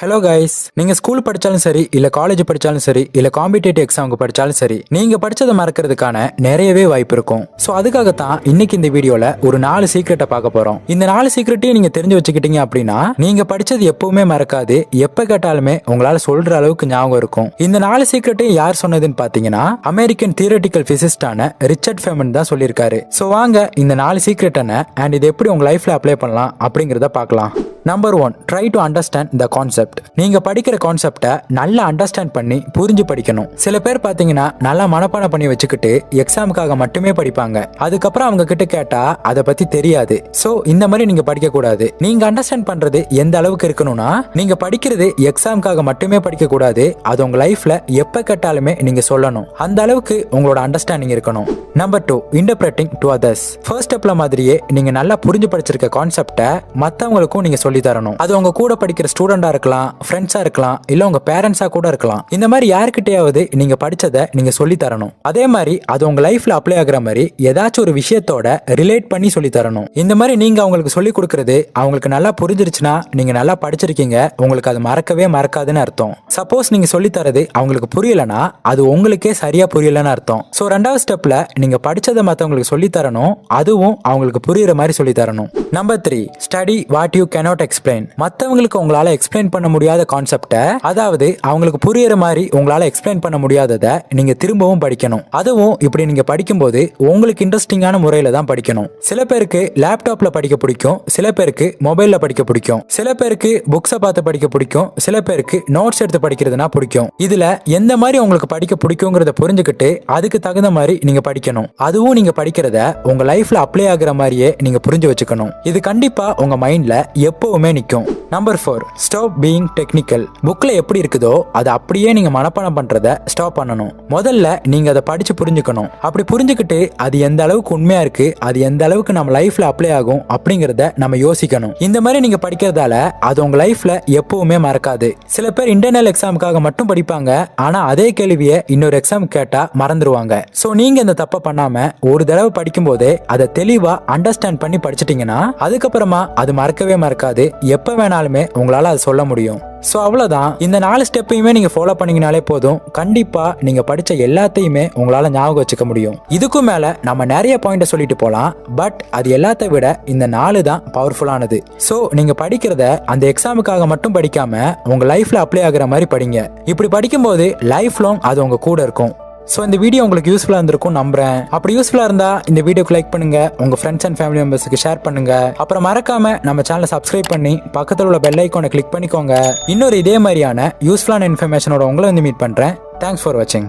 Hello guys நீங்க school படிச்சாலும் சரி இல்ல காலேஜ் படிச்சாலும் சரி இல்ல காம்படிட்டிவ் எக்ஸாமுக்கு படிச்சாலும் சரி நீங்க படிச்சதை மறக்கிறதுக்கான நிறையவே வாய்ப்பு இருக்கும். சோ அதுக்காகத்தான் இன்னைக்கு இந்த வீடியோல ஒரு நாலு சீக்ரெட்டை பார்க்க போறோம். இந்த நாலு சீக்ரெட்டையும் நீங்க தெரிஞ்சு வச்சுக்கிட்டீங்க அப்படின்னா நீங்க படிச்சது எப்பவுமே மறக்காது. எப்ப கேட்டாலுமே உங்களால சொல்ற அளவுக்கு ஞாபகம் இருக்கும். இந்த நாலு சீக்ரெட்டையும் யார் சொன்னதுன்னு பாத்தீங்கன்னா அமெரிக்கன் தியரட்டிக்கல் பிசிஸ்டான ரிச்சர்ட் ஃபெமன் தான் சொல்லியிருக்காரு. சோ வாங்க இந்த நாலு சீக்ரெட் என்ன அண்ட் இது எப்படி உங்க லைஃப்ல அப்ளை பண்ணலாம் அப்படிங்கறத பார்க்கலாம். Number one try to understand the concept நீங்க படிக்கிற கான்செப்டை நல்லா அண்டர்ஸ்டாண்ட் பண்ணி புரிஞ்சு படிக்கணும். சில பேர் பாத்தீங்கன்னா நல்லா மனப்பாடம் பண்ணி வச்சுக்கிட்டு எக்ஸாமுக்காக மட்டுமே படிப்பாங்க. அதுக்கப்புறம் அவங்க கிட்ட கேட்டா அதை பத்தி தெரியாது. சோ இந்த மாதிரி நீங்க படிக்க கூடாது. நீங்க அண்டர்ஸ்டாண்ட் பண்றது எந்த அளவுக்கு இருக்கணும்னா நீங்க படிக்கிறது எக்ஸாமுக்காக மட்டுமே படிக்க கூடாது. அது உங்க லைஃப்ல எப்ப கேட்டாலுமே நீங்க சொல்லணும். அந்த அளவுக்கு உங்களோட அண்டர்ஸ்டாண்டிங் இருக்கணும். Number two interpreting to others first ஸ்டெப்ல மாதிரியே நீங்க நல்லா புரிஞ்சு படிச்சிருக்க கான்செப்டை மத்தவங்களுக்கும் நீங்க சொல்லி சொல்லி தரணும் அது உங்க கூட படிக்கிற ஸ்டூடெண்டா இருக்கலாம் ஃப்ரெண்ட்ஸா இருக்கலாம் இல்ல உங்க பேரண்ட்ஸா கூட இருக்கலாம். இந்த மாதிரி யாருக்கிட்டையாவது நீங்க படிச்சதை நீங்க சொல்லி தரணும் அதே மாதிரி அது உங்க லைஃப்ல அப்ளை ஆகுற மாதிரி ஏதாச்சும் ஒரு விஷயத்தோட ரிலேட் பண்ணி சொல்லி தரணும் இந்த மாதிரி நீங்க அவங்களுக்கு சொல்லி கொடுக்கறது அவங்களுக்கு நல்லா புரிஞ்சிருச்சுன்னா நீங்க நல்லா படிச்சிருக்கீங்க உங்களுக்கு அது மறக்கவே மறக்காதுன்னு அர்த்தம். சப்போஸ் நீங்க சொல்லி தரது அவங்களுக்கு புரியலனா அது உங்களுக்கே சரியா புரியலன்னு அர்த்தம். சோ ரெண்டாவது ஸ்டெப்ல நீங்க படிச்சதை மத்தவங்களுக்கு சொல்லி தரணும் அதுவும் அவங்களுக்கு புரியுற மாதிரி சொல்லி தரணும் number three study what you cannot explain மற்றவங்களுக்கு உங்களால எக்ஸ்பிளைன் பண்ண முடியாத கான்செப்டை அதாவது அவங்களுக்கு புரியுற மாதிரி உங்களால எக்ஸ்பிளைன் பண்ண முடியாததை நீங்க திரும்பவும் படிக்கணும். அதுவும் இப்படி நீங்க படிக்கும்போது உங்களுக்கு இன்ட்ரெஸ்டிங்கான முறையில தான் படிக்கணும். சில பேருக்கு லேப்டாப்ல படிக்க பிடிக்கும் சில பேருக்கு மொபைல்ல படிக்க பிடிக்கும் சில பேருக்கு புக்ஸை பார்த்து படிக்க பிடிக்கும் சில பேருக்கு நோட்ஸ் எடுத்து படிக்கிறதுனா பிடிக்கும். இதுல எந்த மாதிரி உங்களுக்கு படிக்க பிடிக்குங்கிறத புரிஞ்சுக்கிட்டு அதுக்கு தகுந்த மாதிரி நீங்க படிக்கணும். அதுவும் நீங்க படிக்கிறத உங்க லைஃப்ல அப்ளை ஆகுற மாதிரியே நீங்க புரிஞ்சு வச்சுக்கணும். இது கண்டிப்பா உங்க மைண்ட்ல எப்பவுமே நிற்கும். Number four stop being technical புக்கில் எப்படி இருக்குதோ அதை அப்படியே நீங்கள் மனப்பாடம் பண்ணுறத ஸ்டாப் பண்ணணும். முதல்ல நீங்கள் அதை படித்து புரிஞ்சுக்கணும். அப்படி புரிஞ்சுக்கிட்டு அது எந்த அளவுக்கு உண்மையாக இருக்குது அது எந்த அளவுக்கு நம்ம லைஃப்பில் அப்ளை ஆகும் அப்படிங்கிறத நம்ம யோசிக்கணும். இந்த மாதிரி நீங்கள் படிக்கிறதால அது உங்கள் லைஃப்பில் எப்பவுமே மறக்காது. சில பேர் இன்டர்னல் எக்ஸாமுக்காக மட்டும் படிப்பாங்க ஆனால் அதே கேள்வியை இன்னொரு எக்ஸாம் கேட்டால் மறந்துடுவாங்க ஸோ நீங்கள் இந்த தப்பை பண்ணாமல் ஒரு தடவை படிக்கும் போதே அதை தெளிவாக அண்டர்ஸ்டாண்ட் பண்ணி படிச்சிட்டிங்கன்னா அதுக்கப்புறமா அது மறக்கவே மறக்காது. எப்போ எப்ப வேணாலுமே உங்களால அதை சொல்ல முடியும். ஸோ அவ்வளோதான் இந்த நாலு ஸ்டெப்பையுமே நீங்கள் ஃபாலோ பண்ணீங்கனாலே போதும். கண்டிப்பாக நீங்கள் படித்த எல்லாத்தையுமே உங்களால் ஞாபகம் வச்சுக்க முடியும். இதுக்கும் மேலே நம்ம நிறைய பாயிண்ட்டை சொல்லிட்டு போகலாம் பட் அது எல்லாத்த விட இந்த நாலு தான் பவர்ஃபுல்லானது ஸோ நீங்கள் படிக்கிறத அந்த எக்ஸாமுக்காக மட்டும் படிக்காம உங்கள் லைஃப்பில் அப்ளை ஆகுற மாதிரி படிங்க. இப்படி படிக்கும்போது லைஃப் லாங் அது உங்கள் கூட இருக்கும். ஸோ இந்த வீடியோ உங்களுக்கு யூஸ்ஃபுல்லாக இருந்திருக்கும் நம்புறேன். அப்படி யூஸ்ஃபுல்லாக இருந்தால் இந்த வீடியோக்கு லைக் பண்ணுங்க உங்க ஃப்ரெண்ட்ஸ் அண்ட் ஃபேமிலி மெம்பர்ஸுக்கு ஷேர் பண்ணுங்க. அப்புறம் மறக்காம நம்ம சேனலை சப்ஸ்கிரைப் பண்ணி பக்கத்தில் உள்ள பெல் ஐக்கானை கிளிக் பண்ணிக்கோங்க. இன்னொரு இதே மாதிரியான யூஸ்ஃபுல்லான இன்ஃபர்மேஷனோட உங்களை வந்து மீட் பண்ணுறேன் தேங்க்ஸ் ஃபார் வாட்சிங்